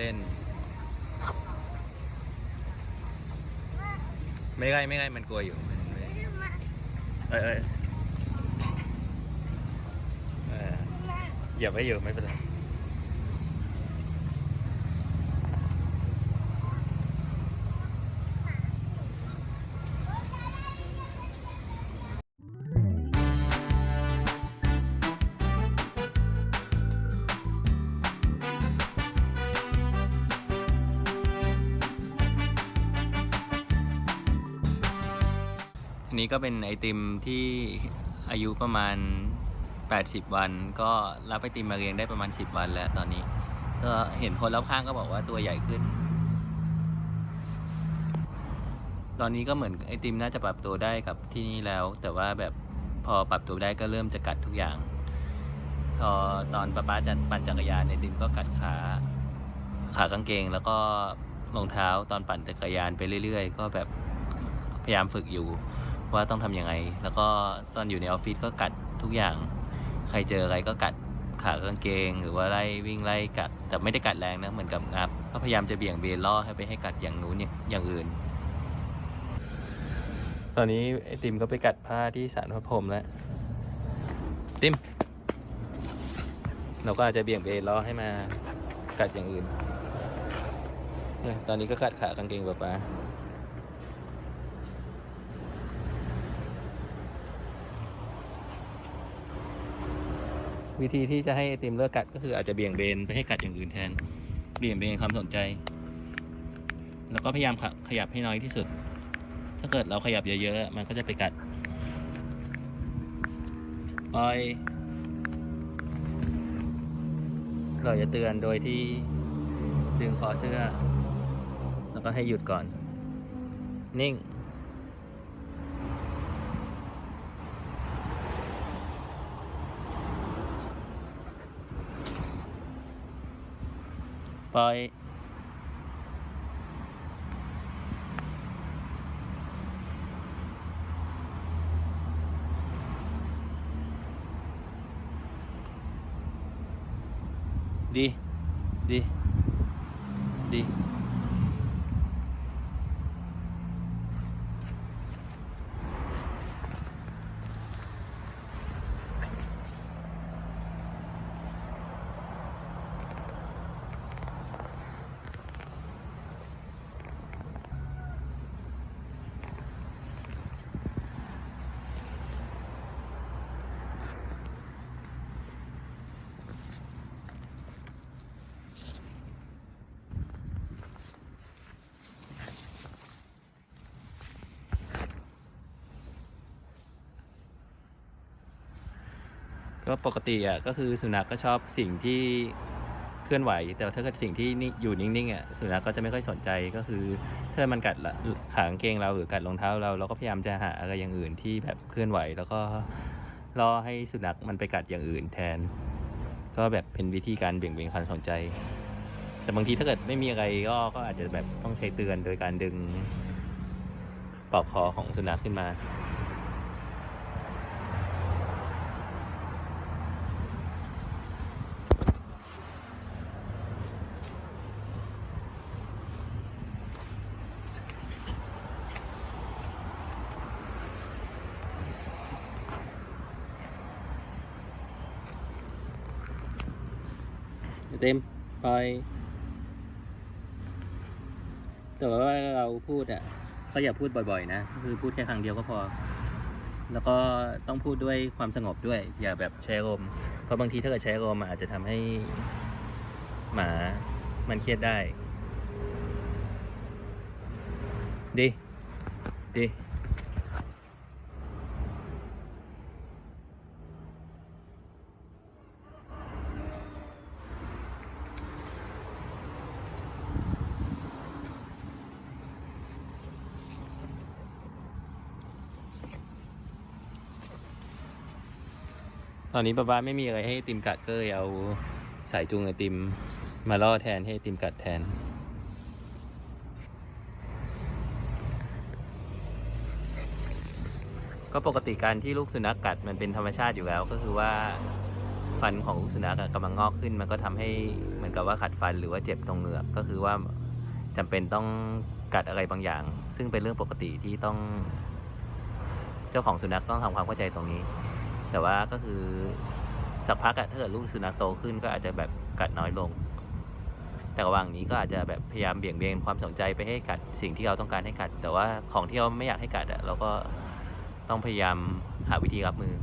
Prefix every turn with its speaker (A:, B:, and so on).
A: เล่น ไม่ไล่ไม่ไล่มันกลัวอยู่เอยเอยเออเหยียบไว้อยู่ไม่เป็นไร อันนี้ก็เป็นไอติมที่อายุประมาณ 80 วัน ก็รับไอติมมาเรียงได้ประมาณ 10 วันแล้วตอนนี้ ก็เห็นคนรอบข้างก็บอกว่าตัวใหญ่ขึ้น ตอนนี้ก็เหมือนไอติมน่าจะปรับตัวได้กับที่นี่แล้ว แต่ว่าแบบพอปรับตัวได้ก็เริ่มจะกัดทุกอย่างพอตอนป้าป้าจะปั่นจักรยานไอติมก็กัดขาขากางเกง แล้วก็รองเท้าตอนปั่นจักรยานไปเรื่อย ๆ ก็แบบพยายามฝึกอยู่ ว่าต้องทำยังไง แล้วก็ตอนอยู่ในออฟฟิศก็กัดทุกอย่าง ใครเจออะไรก็กัดขากางเกง หรือว่าไล่วิ่งไล่กัด แต่ไม่ได้กัดแรงนะเหมือนกับงับก็พยายามจะเบี่ยงเบนล่อให้ไปให้กัดอย่างนู้นอย่างอื่น ตอนนี้ไอติมก็ไปกัดผ้าที่สารพระพรหมแล้วติมเราก็อาจจะเบี่ยงเบนล่อให้มากัดอย่างอื่น ตอนนี้ก็กัดขากางเกงป๊าป๊า วิธีที่จะให้ไอติมเลิกกัดก็คืออาจจะเบี่ยงเบนไปให้กัดอย่างอื่นแทน เบี่ยงเบนความสนใจ แล้วก็พยายามขขยับให้น้อยที่สุด ถ้าเกิดเราขยับเยอะๆมันก็จะไปกัดปล่อยเราจะเตือนโดยที่ดึงคอเสื้อ แล้วก็ให้หยุดก่อน นิ่ง ปล่อย ก็ปกติอะก็คือสุนัขก็ชอบสิ่งที่เคลื่อนไหว แต่ถ้าเกิดสิ่งที่นี่อยู่นิ่งๆอะสุนัขก็จะไม่ค่อยสนใจก็คือถ้ามันกัดละขางเกงเราหรือกัดรองเท้าเราเราก็พยายามจะหาอะไรอย่างอื่นที่แบบเคลื่อนไหว แล้วก็รอให้สุนัขมันไปกัดอย่างอื่นแทน ก็แบบเป็นวิธีการเบี่ยงเบนความสนใจ แต่บางทีถ้าเกิดไม่มีอะไรก็ก็อาจจะแบบต้องใช้เตือนโดยการดึงปลอกคอของสุนัขขึ้นมา เต็มไปแต่ว่าเราพูดอะก็อย่าพูดบ่อย ๆ นะ คือพูดแค่ครั้งเดียวก็พอ แล้วก็ต้องพูดด้วยความสงบด้วย อย่าแบบใช้อารมเพราะบางทีถ้าเกิดใช้อารมอาจจะทำให้หมามันเครียดได้ ดี ดี ตอนนี้ป้าบ้าไม่มีอะไรให้ติมกัดก็เลยเอาสายจูงไอติม มาล่อแทนให้ติมกัดแทน ก็ปกติการที่ลูกสุนัขกัดมันเป็นธรรมชาติอยู่แล้วก็คือว่าฟันของลูกสุนัขกำลังงอกขึ้นมันก็ทำให้เหมือนกับว่าขัดฟันหรือว่าเจ็บตรงเหงือกก็คือว่าจำเป็นต้องกัดอะไรบางอย่าง ซึ่งเป็นเรื่องปกติที่ต้อง เจ้าของสุนัขต้องทำความเข้าใจตรงนี้ แต่ว่าก็คือสักพักอะถ้าเกิดลูกสุนัขโตขึ้นก็อาจจะแบบกัดน้อยลง แต่ระหว่างนี้ก็อาจจะแบบพยายามเบี่ยงเบนความสนใจไปให้กัดสิ่งที่เราต้องการให้กัด แต่ว่าของที่เราไม่อยากให้กัดอะเราก็ต้องพยายามหาวิธีรับมือ